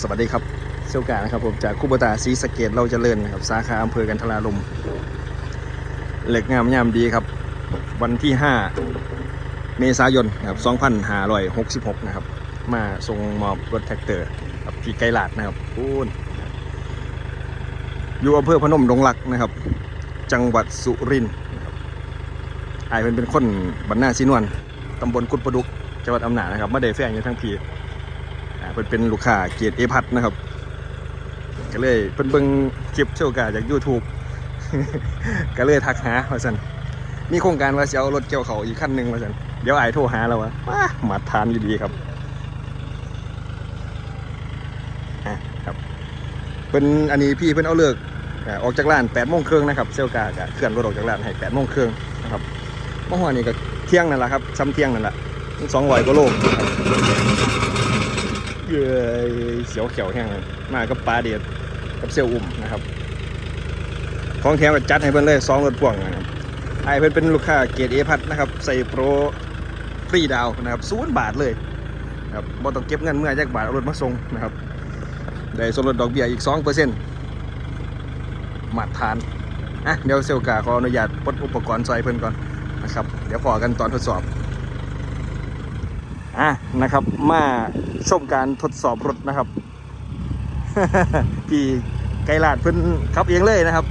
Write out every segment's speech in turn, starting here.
สวัสดีครับเซลกานะครับผมจากคูบตาซีสะเกตเราจเจริญนะครับสาขาอำเภอกันทราลมเหล็กงามยามดีครับ วันที่ 5 เมษายนนะครับ2566 นะครับ มาส่งมอบรถแท็กเตอร์ครับที่ไกลลาดนะครับพูนอยู่อำเภอพนมดงหลักนะครับ จังหวัดสุรินทร์นะครับอายเป็นเป็นคนบรรณาซีนวลตำบลกุดประดุกจังหวัดอำนาจนะครับม่ได้แฝงอยู่ทั้งพี่ เพิ่นเป็นลูกค้าเกียรติเอพัดนะครับ ก็เลยเพิ่นเบิ่งคลิปเชี่ยวกาจาก YouTube ก็เลยทักหาว่าซั่นมีโครงการว่าจะเอารถเกี่ยวเขาอีกคันหนึ่งว่าซั่นเดี๋ยวไอายโทรหาแล้วว่าว้ามาทานอยู่ดีครับอะครับเพิ่นอันนี้พี่เพิ่นเอาเลิกอออกจากร้าน8โมงครึ่งนะครับเชี่ยวกาก็เคลื่อนรถออกจากร้านให้8โมงครึ่งนะครับเมื่อวานนี้ก็เที่ยงนั่นแหละครับซ้ำเที่ยงนั่นแหละ200กว่าโลครับ เสียวเขียวแห้งมากับปลาเดียดกับเซียวอุ่มนะครับ ของแถมก็จัดให้เพิ่อนเลยสองรถพ่วงนะครับไอเพิ่อนเป็นลูกค้าเกียรติเอพัทนะครับ ใส่โปรฟรีดาวนะครับศูนย์บาทเลยนะครับบ่ต้องเก็บเงินเมื่อแยกบาทเอารถมาส่งนะครับได้ส่วนลดดอกเบี้ยอีก2%เปอร์เซ็นต์มาตรฐานอะเดี๋ยวเซลกาขออนุญาตปลดอุปกรณ์ใส่เพิ่อนก่อนนะครับ เดี๋ยวพอกันตอนทดสอบ อะนะครับ มาชมการทดสอบรถนะครับ พี่ไกลลาดเพิ่นขับเองเลยนะครับ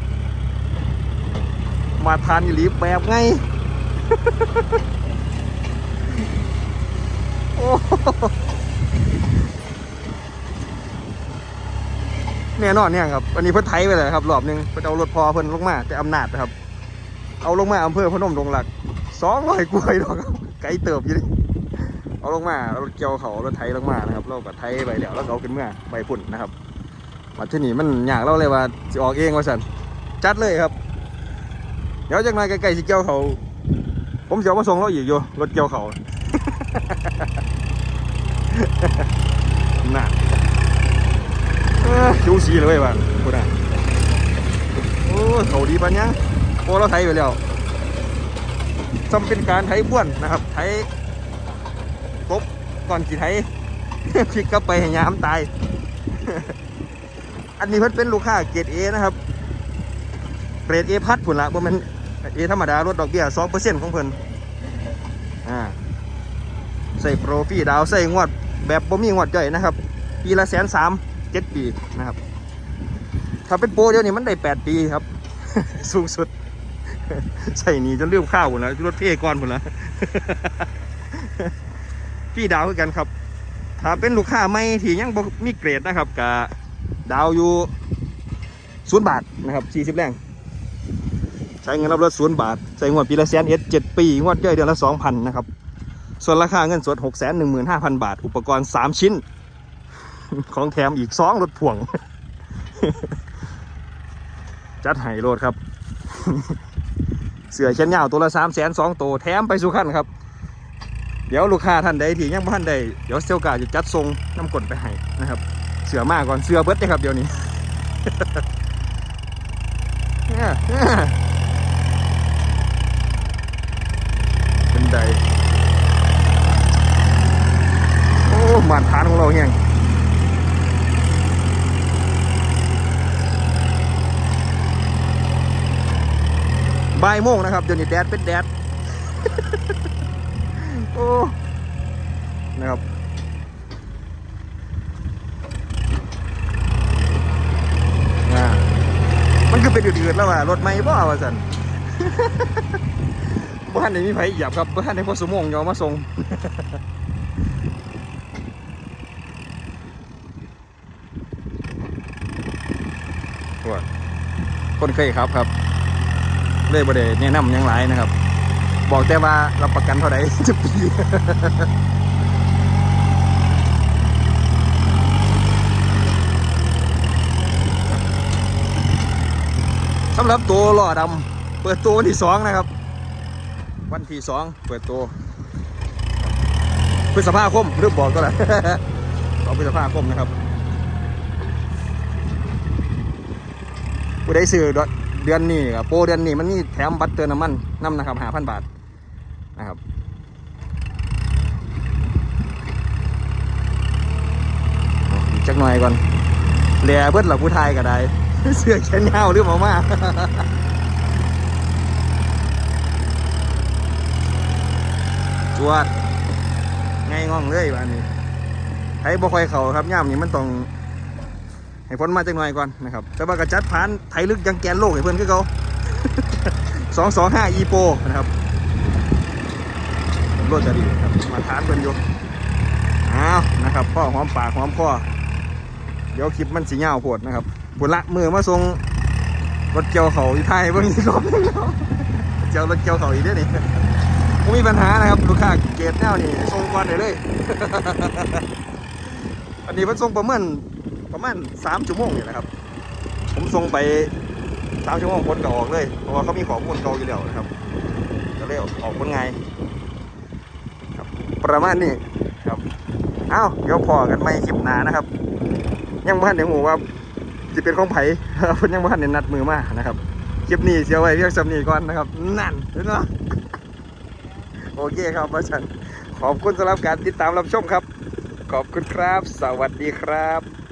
มาทานอีหลีแบบไง โอ้แน่นอนเนี่ยครับ อันนี้เพิ่นไทยไปเลยครับ รอบหนึงเพิ่นเอารถพอเพิ่นลงมาแต่อำนาจนะครับ เอาลงมาอำเภอพนมดงหลักสองร้อยกว่าดอกครับ ไกลเติบอยู่ดิ เอาลงมาเอารถเกี่ยวเขารถไถลงมานะครับเรากับไถไปเดียวแล้วก็เอาขึ้นเมื่อใบฝุ่นนะครับมาที่นี่มันอยากเล่าเลยว่าจะออกเองว่าสันจัดเลยครับ เดี๋ยวจากหนายใกลๆสิเกี่ยวเขาผมจะเอามาส่งเราอีกอยู่รถเกี่ยวเขาน่ะเอ้อดูสีเลยว่ะคุณอะโอ้เขาดีปัญญาโอ้เราไถไปแล้วจำเป็นการไถบ้วนนะครับไถก บก่อนกี่ไทยพลิกกลับไปให้ยามตาย อันนี้เพิ่นเป็นลูกค้าเกรดเอนะครับเกรดเอพัดผุนละบ่แมันเอธรรมดาลดดอกเบี้ยสองเปอร์เซ็นต์ของเพิ่นอ่าใส่โปรฟรีดาวใส่งวดแบบบ่มีงวดย่อยนะครับ ปีละแสนสามเจ็ดปีนะครับ ถ้าเป็นโปรเดียวนี่มันได้แปดปีครับ สูงสุด ใส่หนีจนเรียบข้าวหมดแล้วรถพี่เอกรหมดแล้ว พี่ดาวคือกันครับ ถ้าเป็นลูกค้าไม่ที่ยังมีเกรดนะครับกะดาวอยู่ศูนย์บาทนะครับสี่สิบแรงใช้เงินรับรถศูนย์บาท ใช้งวดปีละแสนเอ็ดเจ็ดปี งวดย่อยเดือนละสองพันนะครับ ส่วนราคาเงินสดหกแสนหนึ่งหมื่นห้าพันบาท อุปกรณ์สามชิ้น ของแถมอีกสองรถพ่วง จัดให้โลดครับ เสือเช่นยาวตัวละสามแสนสองตัวแถมไปสุขันครับ ดี๋ยวลูกค้าท่านใดที่ยังบ่ท่านใดเดี๋ยวเซลกาจะจัดทรงน้ำกลไปให้นะครับ เสือมากก่อนเสือเบิดนะครับเดี๋ยวนี้เนี่ยเนี่ยเป็นใดโอ้มาตรฐานของเราเนี่ยบ่ายโมงนะครับเดี๋ยวนี้แดดเป็นแดด โอ้นะครับอ่ามันคือเป็นอืดๆแล้วว่ารถไม่บ่ว่าสันบ้านไหนมีไผหยียบครับบ้านไหนพอสมองยอมมาส่งว่าคนเคยครับครับเลยบ่ได้แนะนำยังหลายนะครับ บอกแต่ว่ารับประกันเท่าไหร่จะปีสำหรับตัวล้อดำเปิดตัววันที่สองนะครับ วันที่สองเปิดตัวพฤษภาคมเริ่มบอกก็แล้วสองพฤษภาคมนะครับผู้ใดซื้อเดือนนี้กับโปรเดือนนี้มันมีแถมบัตรเติมน้ำมันน้ำนะครับหาพันบาท นะครับจักหน่อยก่อนแหล่เบิดหลับผู้ไทยก็ได้ เสื้อแขนยาวหรือหมามาจวดไงง่องเลยบ้านนี้ให้บ่คอยเขาครับย่ามนี้มันต้องให้พ้นมาจักหน่อยก่อนนะครับแต่ว่ากระจัดผ่านไทยลึกยังแกนโลกให้เพื่อนคือเขาสองสองห้าอีโปนะครับ รถจะดีครับมาทานเพื่นอยู่อ้าวนะครับพ่อหอมปากหอมคอเดี๋ยวคลิปมันสีเงาโพดนะครับบุญละมือมาส่งรถเกี่ยวเขาอีไทยเบิ่งอีกรอบนึงแล้วเจ้ารถเกี่ยวเขาอีกเด้อนี่ไม่มีปัญหานะครับลูกค้าเกตแนวนี่ส่งก่อนได้เลย อันนี้มันส่งประมาณประมาณสามชั่วโมงนี่แหละครับ ผมส่งไปสามชั่วโมงคนก็ออกเลย เพราะว่าเขามีข้อมูลเก่าอยู่แล้วนะครับก็เลยออกคนไง ประมาณนี้ครับ เอ้าเดี๋ยวพอกันไม่คลิปหนานะครับ ยังบ้านเดี๋ยวหมูว่าจะเป็นของไผ่เพิ่นยังบ้านในนัดมือมานะครับ คลิปนี้เสียไว้เพียงสำนีก่อนนะครับ นั่นเนาะโอเคครับอาจารย์ขอบคุณสำหรับการติดตามรับชมครับ ขอบคุณครับ สวัสดีครับ